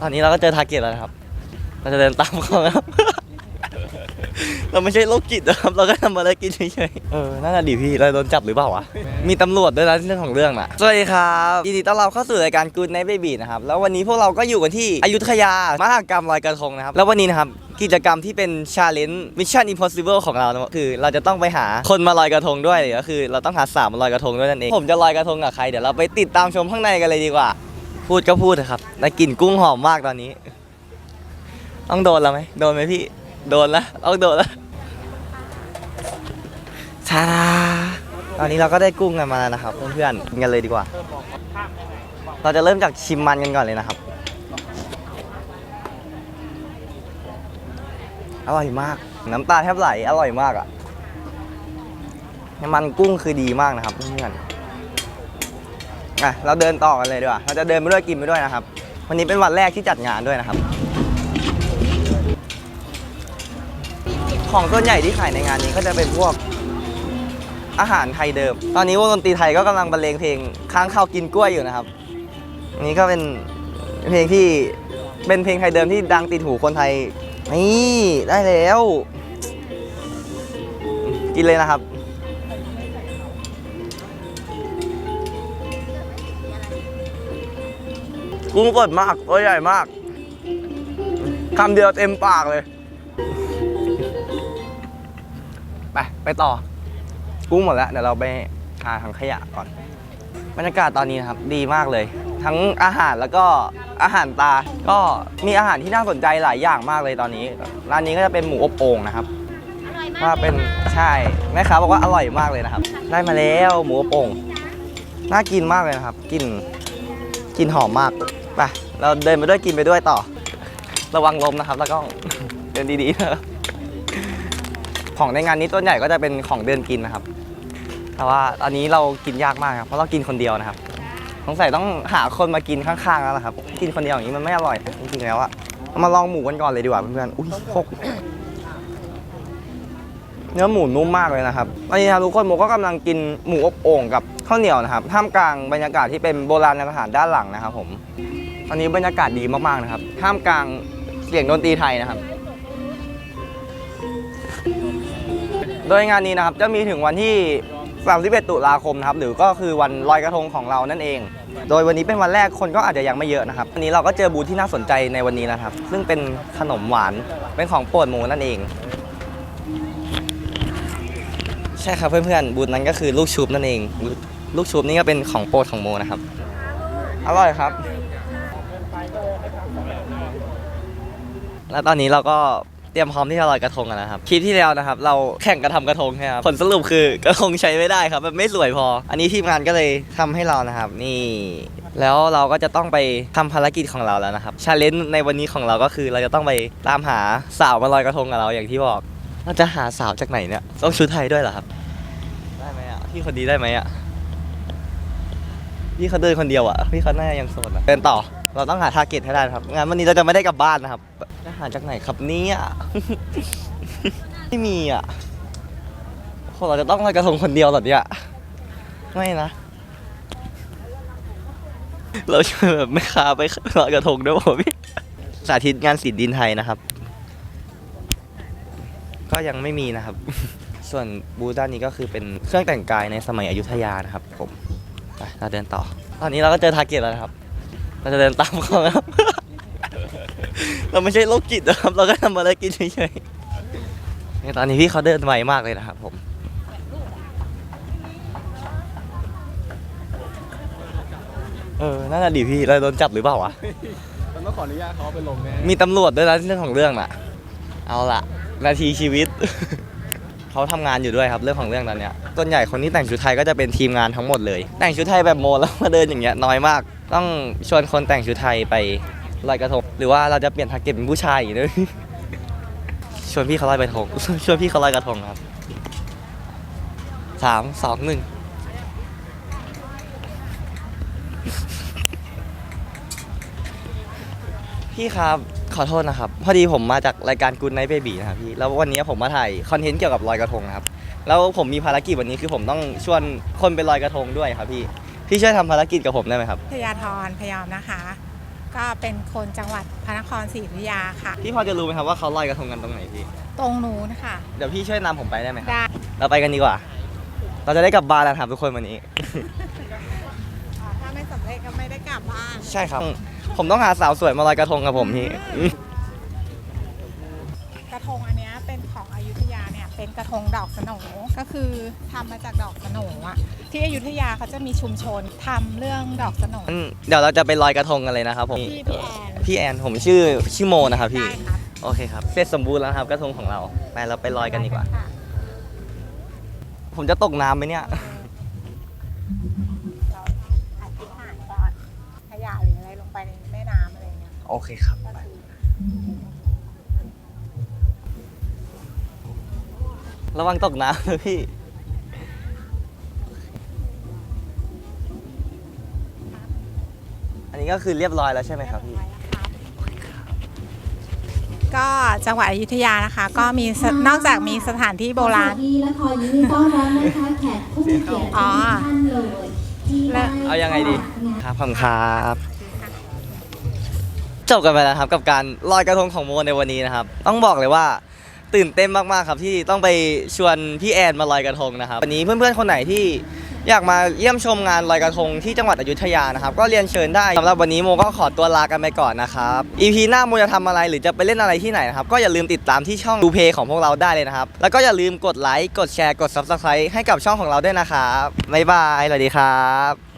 ตอนนี้เราก็เจอทาร์เก็ตแล้วนะครับ เราจะเดินตามเขาแล้วเราไม่ใช่โรคจิตนะครับ เราก็ทำอะไรกินเฉยๆ เออนั่นแหะดิพี่ เราโดนจับหรือเปล่าวะ มีตำรวจด้วยนะเรื่องของเรื่องน่ะ สวัสดีครับยินดีต้อนรับเข้าสู่รายการ Good Night Baby นะครับ แล้ววันนี้พวกเราก็อยู่กันที่อยุธยามหากรรมลอยกระทงนะครับ แล้ววันนี้นะครับกิจกรรมที่เป็นชาเลนจ์ Mission Impossible ของเรานะคือเราจะต้องไปหาคนมาลอยกระทงด้วยก็คือ เราต้องหาสาวมาลอยกระทงด้วยนั่นเอง ผมจะลอยกระทงกับใครเดี๋ยวเราไปติดตามชมข้างในกันเลยดีกว่า พูดก็พูดเถอะครับแต่กลิ่นกุ้งหอมมากตอนนี้ ต้องโดนแล้วไหมโดนไหมพี่ โดนแล้วต้องโดนแล้วชาดาตอนนี้เราก็ได้กุ้งกันมาแล้วนะครับเพื่อนๆกินกันเลยดีกว่า เราจะเริ่มจากชิมมันกันก่อนเลยนะครับ อร่อยมาก น้ำตาแทบไหล อร่อยมากอะ่ะ น้ำมันกุ้งคือดีมากนะครับเพื่อนๆ อะเราเดินต่อกันเลยดีกว่า เราจะเดินไปด้วยกินไปด้วยนะครับ วันนี้เป็นวันแรกที่จัดงานด้วยนะครับ ของส่วนใหญ่ที่ขายในงานนี้ก็จะเป็นพวกอาหารไทยเดิม ตอนนี้วงดนตรีไทยก็กำลังบรรเลงเพลงค้างข้าวกินกล้วยอยู่นะครับนนี้ก็เป็นเพลงที่เป็นเพลงไทยเดิมที่ดังติดหูคนไทย นี่ได้แล้ว กินเลยนะครับ กุ้งสดมากตัวใหญ่มากคำเดียวเต็มปากเลย ไป ไปต่อ กุ้งหมดแล้ว เดี๋ยวเราไปหาถังขยะก่อน บรรยากาศตอนนี้นะครับ ดีมากเลย ทั้งอาหารแล้วก็อาหารตา ก็มีอาหารที่น่าสนใจหลายอย่างมากเลยตอนนี้ ร้านนี้ก็จะเป็นหมูอบโอ่งนะครับอร่อยมากว่าเป็นใช่แม่ค้าบอกว่าอร่อยมากเลยนะครับ ได้มาแล้วหมูอบโป่งน่ากินมากเลยนะครับกลินกลินหอมมาก ไปเราเดินไปด้วยกินไปด้วยต่อ ระวังลมนะครับแล้วก็เดินดีๆนะครับของในงานนี้ต้นใหญ่ก็จะเป็นของเดินกินนะครับ แต่ว่าอันนี้เรากินยากมากครับเพราะเรากินคนเดียวนะครับสงสัยต้องหาคนมากินข้างๆแล้วนะครับ กินคนเดียวอย่างนี้มันไม่อร่อยจริงๆแล้วอะเรามาลองหมูกันก่อนเลยดีกว่าเพื่อนๆอุ้ยโคก เนื้อหมูนุ่มมากเลยนะครับตอนนี้ครับทุกคนโมก็กำลังกินหมูอบโอ่งกับข้าวเหนียวนะครับท่ามกลางบรรยากาศที่เป็นโบราณสถานด้านหลังนะครับผมตอนนี้บรรยากาศดีมากๆนะครับท่ามกลางเสียงดนตรีไทยนะครับ โดยงานนี้นะครับจะมีถึงวันที่ 31 ตุลาคมนะครับหรือก็คือวันลอยกระทงของเรานั่นเอง โดยวันนี้เป็นวันแรกคนก็อาจจะยังไม่เยอะนะครับวันนี้เราก็เจอบูธที่น่าสนใจในวันนี้นะครับ ซึ่งเป็นขนมหวานเป็นของโปรดหมูนั่นเอง ใช่ครับเพื่อนๆบูธนั้นก็คือลูกชุบนั่นเอง ลูกชุบนี่ก็เป็นของโปรดของโมนะครับ อร่อยครับ แล้วตอนนี้เราก็เตรียมพร้อมที่จะลอยกระทงกันนะครับคลิปที่แล้วนะครับ เราแข่งกระทำกระทงใช่ไหมครับผลสรุปคือกระทงใช้ไม่ได้ครับมันไม่สวยพอ อันนี้ทีมงานก็เลยทำให้เรานะครับ นี่ แล้วเราก็จะต้องไปทำภารกิจของเราแล้วนะครับชาเลนจ์ในวันนี้ของเราก็คือ เราจะต้องไปตามหาสาวมาลอยกระทงกับเราอย่างที่บอก เราจะหาสาวจากไหนเนี่ยต้องชุดไทยด้วยเหรอครับ ได้ไหมอะพี่คนดีได้ไหมอะพี่เขาเดินคนเดียวอะพี่เขาหน้ายังโสดอะเดินต่อเราต้องหาทาร์เก็ตให้ได้นะครับงานวันนี้เราจะไม่ได้กลับบ้านนะครับจะหาจากไหนครับเนี่ยไม่มีอะพวกเราจะต้องลอยกระทงคนเดียวหรอเนี่ยไม่นะเราช่วยแบบไม่ค้าไปลอยกระทงด้วยป่ะพี่สาธิตงานศิลป์ดินไทยนะครับ ก็ยังไม่มีนะครับ ส่วนบูธด้านนี้ก็คือเป็นเครื่องแต่งกายในสมัยอยุธยานะครับผมไปเราเดินต่อ ตอนนี้เราก็เจอทาร์เก็ตแล้วนะครับ เราจะเดินตามเขาแล้ว เราไม่ใช่โรคจิตนะครับ เราก็ทำอะไรกินเฉยๆในตอนนี้พี่เขาเดินไวมากเลยนะครับผมเออนั่นแหะดิพี่ เราโดนจับหรือเปล่าวะมันต้องขออนุญาตเขาเอาไปลงแน่มีตำรวจด้วยนะเรื่องของเรื่องน่ะ เอาละ นาทีชีวิต เขาทำงานอยู่ด้วยครับเรื่องของเรื่องตอนเนี้ยส่วนใหญ่คนที่แต่งชุดไทยก็จะเป็นทีมงานทั้งหมดเลย แต่งชุดไทยแบบโมแล้วมาเดินอย่างเงี้ยน้อยมาก ต้องชวนคนแต่งชุดไทยไปลอยกระทงหรือว่าเราจะเปลี่ยนทาร์เก็ตเป็นผู้ชายอีกด้วยชวนพี่เขาลอยกระทง ชวนพี่เขาลอยกระทงครับสามสองหนึ่งพี่ครับ อโทษนะครับ พอดีผมมาจากรายการ Good Night Baby นะครับพี่แล้ววันนี้ผมมาถ่ายคอนเทนต์เกี่ยวกับลอยกระทงนะครับแล้วผมมีภารกิจวันนี้คือผมต้องชวนคนไปลอยกระทงด้วยครับพี่พี่ช่วยทำภารกิจกับผมได้ไหมครับพยาธรพยอมนะคะ ก็เป็นคนจังหวัดพระนครศรีอยุธยาค่ะ พี่พอจะรู้ไหมครับว่าเขาลอยกระทงกันตรงไหนพี่ตรงนู้นค่ะ เดี๋ยวพี่ช่วยนำผมไปได้ไหมครับ ได้ เราไปกันดีกว่า เราจะได้กลับบ้านแล้วครับทุกคนวันนี้ ถ้าไม่สำเร็จก็ไม่ได้กลับบ้าน ใช่ครับ ผมต้องหาสาวสวยมาลอยกระทงกับผมพี่ กระทงอันเนี้ยเป็นของอยุธยาเนี่ยเป็นกระทงดอกสโหนก็คือทำมาจากดอกสโหนอะที่อยุธยาเขาจะมีชุมชนทำเรื่องดอกสโหนงั้นเดี๋ยวเราจะไปลอยกระทงกันเลยนะครับผม ที่พี่แอนพี่แอนผมชื่อชื่อโมนะครับพี่ ได้ครับโอเคครับ เสร็จสมบูรณ์แล้วนะครับกระทงของเรา ไปเราไปลอยกันดีกว่า ค่ะผมจะตกน้ำไหมเนี่ยเรา โอเคครับก็คือระวังตกน้ำนะพี่ อันนี้ก็คือเรียบร้อยแล้วใช่ไหมครับพี่ ก็จังหวัดอยุธยานะคะ ก็มีสนอกจากมีสถานที่โบราณสวัสดีและขอยินดีต้อนรับนะคะแขกผู้มีเกียรติทุกอ๋อท่านเลยที่ได้เอายังไงดีงานครับขอบคุณครับ จบกันไปแล้วครับกับการลอยกระทงของโมในวันนี้นะครับ ต้องบอกเลยว่าตื่นเต้นมากๆครับที่ต้องไปชวนพี่แอนมาลอยกระทงนะครับวันนี้เพื่อนๆคนไหนที่อยากมาเยี่ยมชมงานลอยกระทงที่จังหวัดอยุธยานะครับ ก็เรียนเชิญได้สำหรับวันนี้โมก็ขอตัวลากันไปก่อนนะครับ EP หน้าโมจะทำอะไรหรือจะไปเล่นอะไรที่ไหนนะครับ ก็อย่าลืมติดตามที่ช่องดูเพย์ของพวกเราได้เลยนะครับ แล้วก็อย่าลืมกดไลค์กดแชร์กด Subscribe ให้กับช่องของเราด้วยนะครับบ๊ายบายสวัสดีครับ